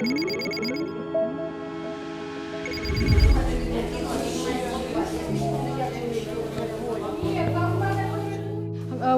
Thank you.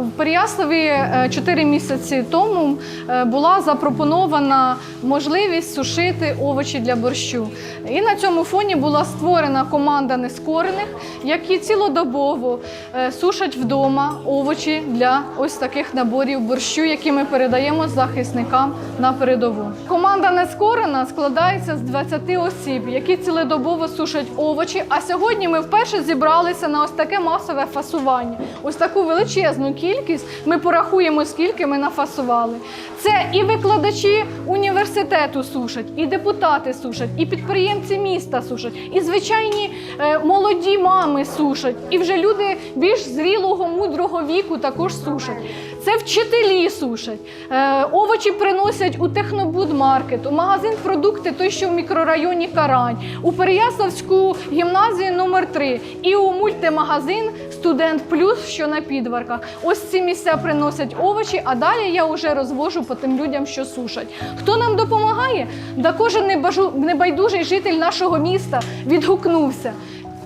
В Переяславі 4 місяці тому е, була запропонована можливість сушити овочі для борщу. І на цьому фоні була створена команда нескорених, які цілодобово е, сушать вдома овочі для ось таких наборів борщу, які ми передаємо захисникам на передову. Команда нескорена складається з 20 осіб, які цілодобово сушать овочі. А сьогодні ми вперше зібралися на ось таке масове фасування. Ось таку величезну кількість. Ми порахуємо, скільки ми нафасували. Це і викладачі університету сушать, і депутати сушать, і підприємці міста сушать, і звичайні е, молоді мами сушать, і вже люди більш зрілого, мудрого віку також сушать. Це вчителі сушать. Е, овочі приносять у технобудмаркет, у магазин продукти, той, що в мікрорайоні Карань, у Переяславську гімназію номер 3 і у мультимагазин Студент Плюс, що на підварках. Ось ці місця приносять овочі, а далі я вже розвожу по тим людям, що сушать. Хто нам допомагає? Да кожен небайдужий житель нашого міста відгукнувся.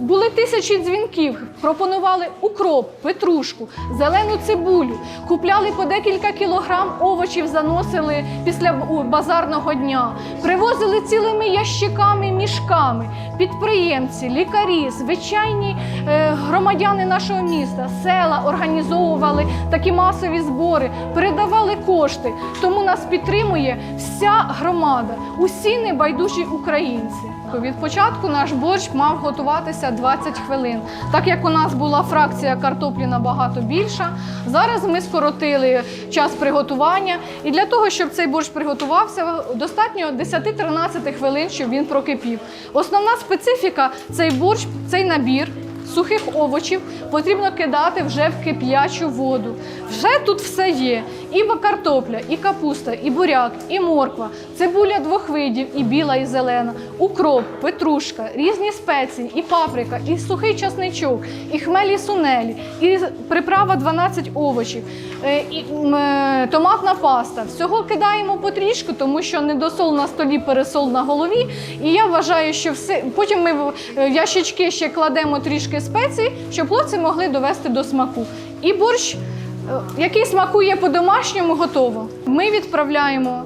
Були тисячі дзвінків, пропонували укроп, петрушку, зелену цибулю, купляли по декілька кілограм овочів, заносили після базарного дня, привозили цілими ящиками, мішками. Підприємці, лікарі, звичайні е, громадяни нашого міста, села організовували такі масові збори, передавали кошти. Тому нас підтримує вся громада, усі небайдужі українці. Від початку наш борщ мав готуватися 20 хвилин. Так як у нас була фракція картоплі набагато більша, зараз ми скоротили час приготування. І для того, щоб цей борщ приготувався, достатньо 10-13 хвилин, щоб він прокипів. Основна специфіка цей борщ, цей набір. Сухих овочів потрібно кидати вже в кип'ячу воду. Вже тут все є: і картопля, і капуста, і буряк, і морква, цибуля двох видів, і біла, і зелена, укроп, петрушка, різні спеції, і паприка, і сухий часничок, і хмелі сунелі, і приправа 12 овочів, е, і е, томатна паста. Всього кидаємо потрішку, тому що недосол на столі, пересол на голові. І я вважаю, що все потім ми в е, ящички ще кладемо трішки спецій, щоб хлопці могли довести до смаку. І борщ, який смакує по-домашньому, готово. Ми відправляємо.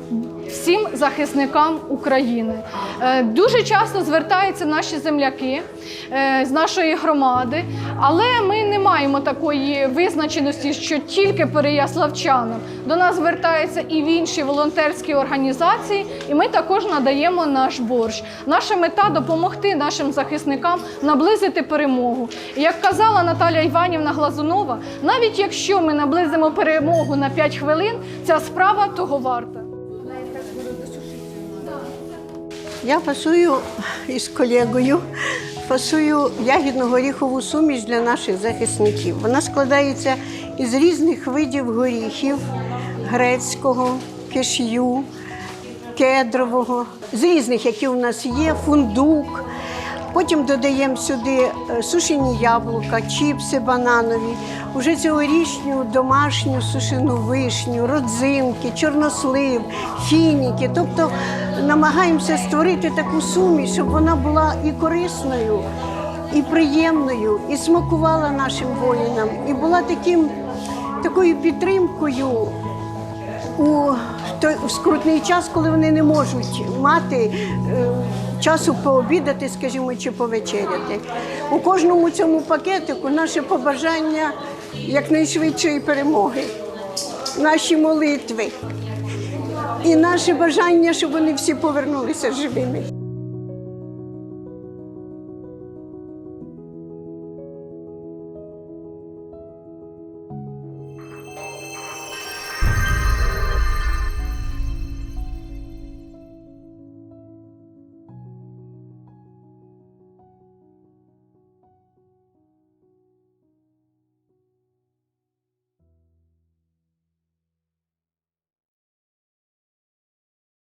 Всім захисникам України Е, дуже часто звертаються наші земляки е, з нашої громади, але ми не маємо такої визначеності, що тільки переяславчанам. До нас звертаються і в інші волонтерські організації, і ми також надаємо наш борщ. Наша мета допомогти нашим захисникам наблизити перемогу. Як казала Наталя Іванівна Глазунова, навіть якщо ми наблизимо перемогу на 5 хвилин, ця справа того варта. Я фасую із колегою, фасую ягідно-горіхову суміш для наших захисників. Вона складається із різних видів горіхів грецького, кишю, кедрового, з різних, які у нас є, фундук. Потім додаємо сюди е, сушені яблука, чіпси бананові, уже цьогорічню домашню сушену вишню, родзинки, чорнослив, фініки. Тобто намагаємося створити таку суміш, щоб вона була і корисною, і приємною, і смакувала нашим воїнам, і була таким, такою підтримкою у в скрутний час, коли вони не можуть мати е, часу пообідати, скажімо, чи повечеряти. У кожному цьому пакетику наше побажання якнайшвидшої перемоги, наші молитви і наше бажання, щоб вони всі повернулися живими.